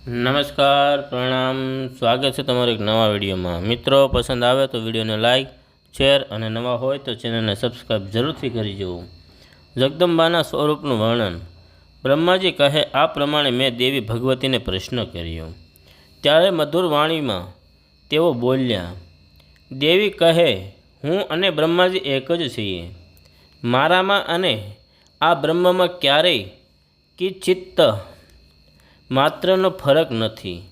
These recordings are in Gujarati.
નમસ્કાર, પ્રણામ. સ્વાગત છે તમારું એક નવા વિડીયોમાં. મિત્રો, પસંદ આવે તો વિડીયોને લાઇક શેર અને નવા હોય તો ચેનલને સબસ્ક્રાઈબ જરૂરથી કરી જવું જગદંબાના સ્વરૂપનું વર્ણન. બ્રહ્માજી કહે, આ પ્રમાણે મેં દેવી ભગવતીને પ્રશ્ન કર્યો. ત્યારે મધુર વાણીમાં તેઓ બોલ્યા, દેવી કહે, હું અને બ્રહ્માજી એક જ છીએ. મારામાં અને આ બ્રહ્મમાં ક્યારેય કિચિત્ત માત્રનો ફરક નથી.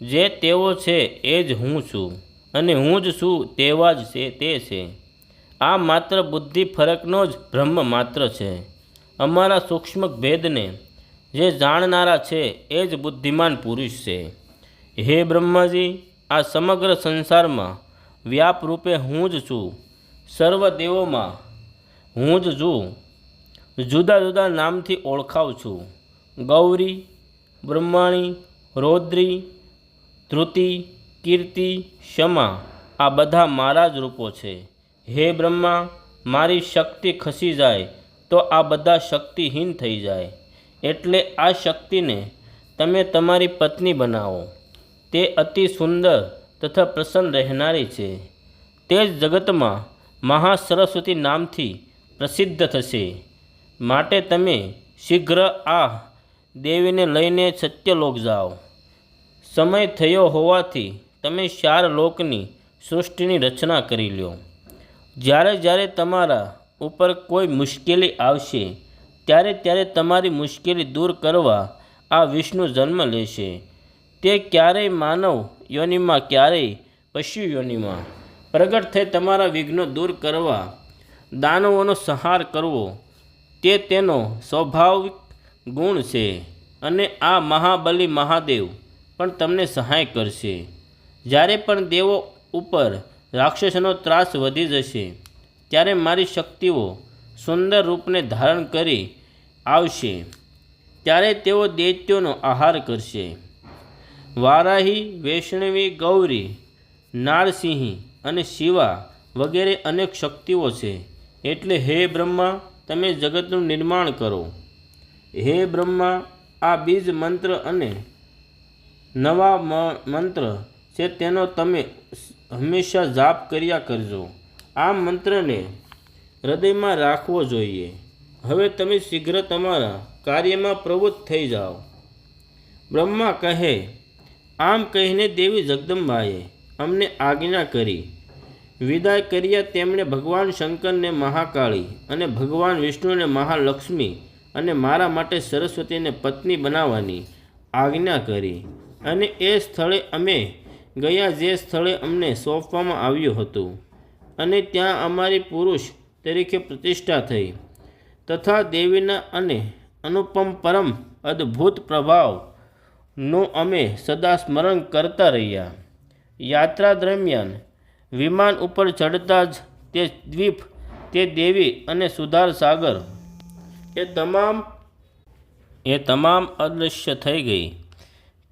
જે તેઓ છે એ જ હું છું અને હું જ છું તેવા જ છે તે છે. આ માત્ર બુદ્ધિ ફરકનો જ બ્રહ્મ માત્ર છે. અમારા સૂક્ષ્મ ભેદને જે જાણનારા છે એ જ બુદ્ધિમાન પુરુષ છે. હે બ્રહ્માજી, આ સમગ્ર સંસારમાં વ્યાપ રૂપે હું જ છું. સર્વ દેવોમાં હું જ છું. જુદા જુદા નામથી ઓળખાવ છું. ગૌરી બ્રહ્માણી, રૌદ્રી, ધૃતિ, કીર્તિ, ક્ષમા આ બધા મારા જ રૂપો છે. હે બ્રહ્મા, મારી શક્તિ ખસી જાય તો આ બધા શક્તિહીન થઈ જાય. એટલે આ શક્તિને તમે તમારી પત્ની બનાવો. તે અતિ સુંદર તથા પ્રસન્ન રહેનારી છે. તે જ જગતમાં મહાસરસ્વતી નામથી પ્રસિદ્ધ થશે. માટે તમે શીઘ્ર આ દેવીને લઈને સત્યલોક જાઓ. સમય થયો હોવાથી તમે ચાર લોકની સૃષ્ટિની રચના કરી લ્યો. જ્યારે જ્યારે તમારા ઉપર કોઈ મુશ્કેલી આવશે, ત્યારે ત્યારે તમારી મુશ્કેલી દૂર કરવા આ વિષ્ણુ જન્મ લેશે. તે ક્યારેય માનવ યોનિમાં ક્યારેય પશુ યોનિમાં. પ્રગટ થઈ તમારા વિઘ્નો દૂર કરવા દાનવોનો સંહાર કરવો, તે તેનો સ્વાભાવિક ગુણ છે અને આ મહાબલી મહાદેવ પણ તમને સહાય કરશે. જ્યારે પણ દેવો ઉપર રાક્ષસનો ત્રાસ વધી જશે, ત્યારે મારી શક્તિઓ સુંદર રૂપને ધારણ કરી આવશે. ત્યારે તેઓ દૈત્યોનો આહાર કરશે. વારાહી, વૈષ્ણવી, ગૌરી, નારસિંહ અને શિવા વગેરે અનેક શક્તિઓ છે. એટલે હે બ્રહ્મા, તમે જગતનું નિર્માણ કરો. હે બ્રહ્મા, આ બીજ મંત્ર અને નવા મંત્ર છે તેનો તમે હંમેશા જાપ કર્યા કરજો. આ મંત્રને હૃદયમાં રાખવો જોઈએ. હવે તમે શીઘ્ર તમારા કાર્યમાં પ્રવૃત્ત થઈ જાઓ. બ્રહ્મા કહે, આમ કહીને દેવી જગદંબાએ અમને આજ્ઞા કરી. વિદાય કર્યા તેમણે ભગવાન શંકરને મહાકાળી અને ભગવાન વિષ્ણુને મહાલક્ષ્મી અને મારા માટે સરસ્વતીને પત્ની બનાવવાની આજ્ઞા કરી. અને એ સ્થળે અમે ગયા જે સ્થળે અમને સોંપવામાં આવ્યું હતું. અને ત્યાં અમારી પુરુષ તરીકે પ્રતિષ્ઠા થઈ. તથા દેવીના અને અનુપમ પરમ અદ્ભુત પ્રભાવનો અમે સદા સ્મરણ કરતા રહ્યા. યાત્રા દરમિયાન વિમાન ઉપર ચડતા જ તે દ્વીપ, તે દેવી અને સુધાર સાગર એ તમામ એ તમામ અદૃશ્ય થઈ ગઈ.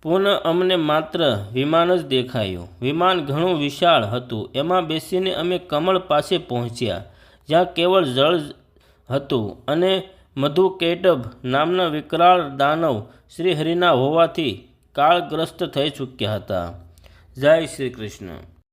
પુનઃ અમને માત્ર વિમાન જ દેખાયું. વિમાન ઘણું વિશાળ હતું. એમાં બેસીને અમે કમળ પાસે પહોંચ્યા, જ્યાં કેવળ જળ હતું અને મધુ કેટબ નામના વિકરાળ દાનવ શ્રીહરિના હોવાથી કાળગ્રસ્ત થઈ ચૂક્યા હતા. જય શ્રી કૃષ્ણ.